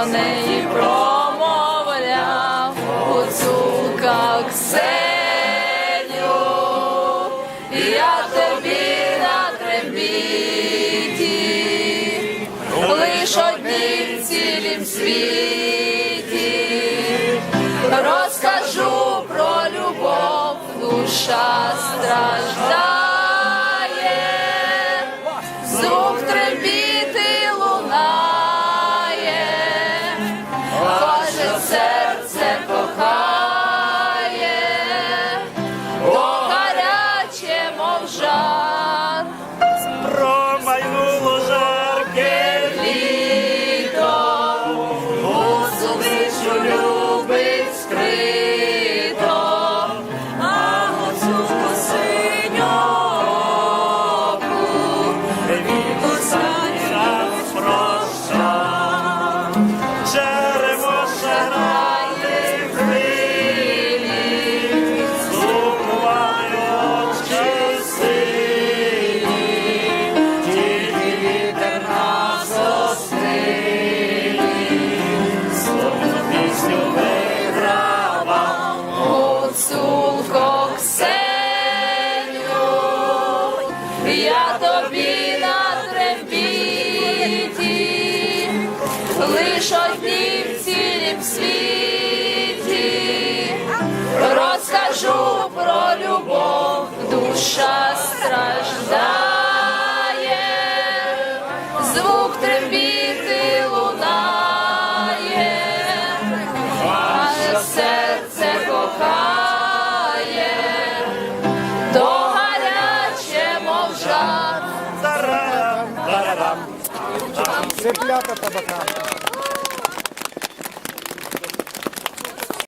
до неї промовляв гуцулка Ксеню, я тобі на требіті, лиш одні в цілім світі, розкажу про любов, душа стражда. в світі, розкажу про любов, душа страждає, звук трембіти лунає, ваше серце кохає, то гаряче мовжа. Цеплята по бокам.